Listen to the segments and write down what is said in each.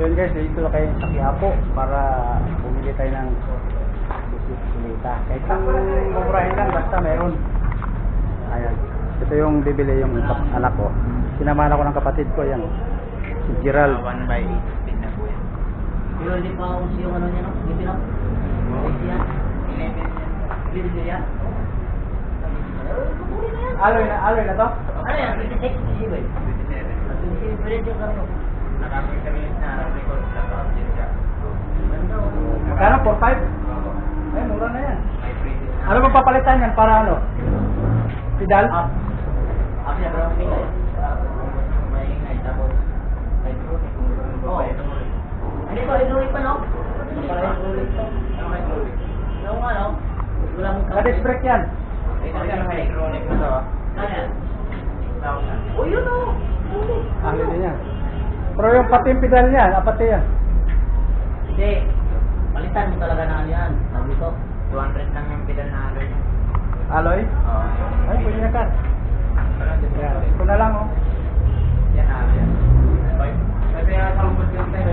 So yun guys, dito na kayo sa Quiapo para bumili tayo ng bisikleta. Kahit ang mumurahin lang, basta meron. Ayan. Ito yung bibili yung anak ko. Sinamahan ako ng kapatid ko, yan. Si Gerald. 1 by 8 na po yan. Pero hindi pa ako yung ano niya, no? Hindi na. Hindi yan. 11 Hindi yan. Aloy na, aloy na to? Ano yan? 26, 27. 27. 27 pa rin yung karo. Ganda. Magkano? 4-5? Ay, mura na yan. Ano bang papalitan yan para ano? Pedal? Up. Up niya, pero may ingay. Tapos hydraulic. Oo. ba ito hydraulic pa, no? Hydraulic pa. Ano hydraulic? Ano, wala mong Kadis brake yan. Kasi ang hydraulic na to. Ano yan? 1,000. Oh, yun, oh. Ah, hindi yan. Pero yung pati yung pedal niya, apat yan. Hindi. Palitan mo talaga na ano yan. Sabi ko. 200 lang yung pedal na alloy. Aloy? Oo. Ay, pwede na po. Ito na lang, oh. Yan alloy yan. Sabi nga sa lubot yung tayo.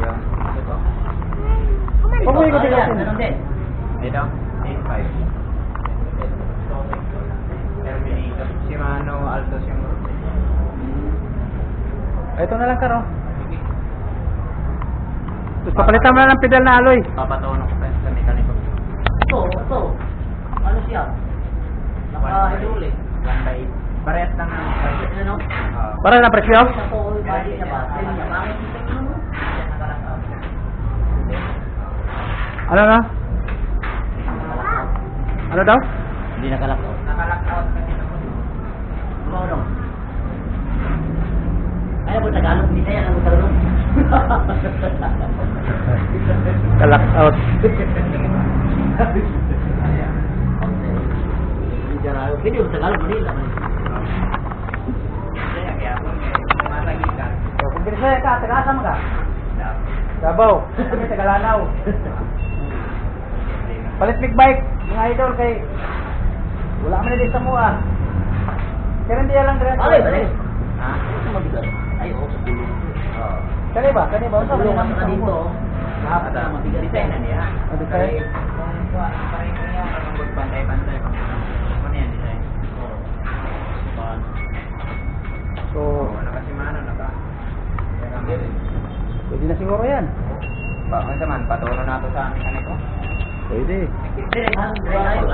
Yan. Ito. Ano yan? ikutin. Ganun din. Ito. 8.5. Terminator. Shimano Altos yung Ito na lang, Karo. Tapos papalitan mo na ng pedal na aloy. Papatono ko pa sa mekaniko. Ito, ito. Ano siya? Naka-hydraulic. 1 by 8. Parehas price. Ano. Para na presyo? Sa po, body niya ba? Niya. Ito ano? Ano na? Ano daw? Hindi. Nakalakaw Ka, taga-asam ka? Kami. Palit big bike, mga idol kay wala man din sa mua. Kaya hindi lang dire. Ay, balik. Ha? Ay, sa. Kani ba? Kani ba? Sa dulo ka sa dito. Lahat Ada. na mabigat. Design na niya. Ah, design? Kaya Kung kuha ang pareho niya, parang good pantay-pantay. Ano yan design? So, Oo, nakasimano na ba? Rin. pwede na siguro yan. Bakit naman, patulo na ito sa mekaniko. Pwede. Direct hand, direct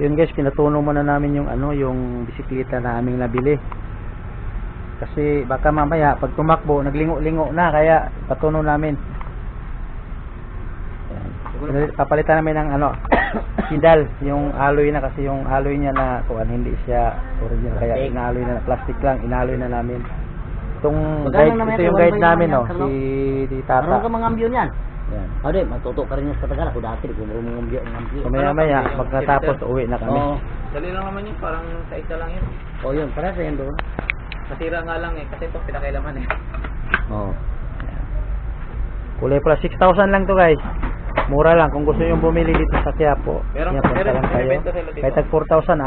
Yun guys, pinatuno muna namin yung ano, yung bisikleta na aming nabili. Kasi baka mamaya pag tumakbo, naglingo-lingo na kaya patuno namin. Ayan. Papalitan namin ng ano, pedal, yung alloy na kasi yung alloy niya na kuan hindi siya original kaya inalloy na plastic lang, inalloy na namin. Itong guide, ito yung guide namin yan, oh, si Marunong Tata. ka mga ambyo niyan. Yan. O di, matuto ka rin sa Tagal. Ako dati, kung marunong ambyo ang ambyo. So maya maya, pagkatapos uwi na kami. Oo. Dali lang naman yun, parang sa isa lang yun. Oh, yun, para sa yan doon. Masira nga lang eh, kasi ito pinakailaman eh. Oh. Kulay pala 6,000 lang to guys. Mura lang kung gusto yung bumili dito sa Quiapo. Meron- Yan, punta meron- lang may kayo. benta sila dito. Kahit tag 4,000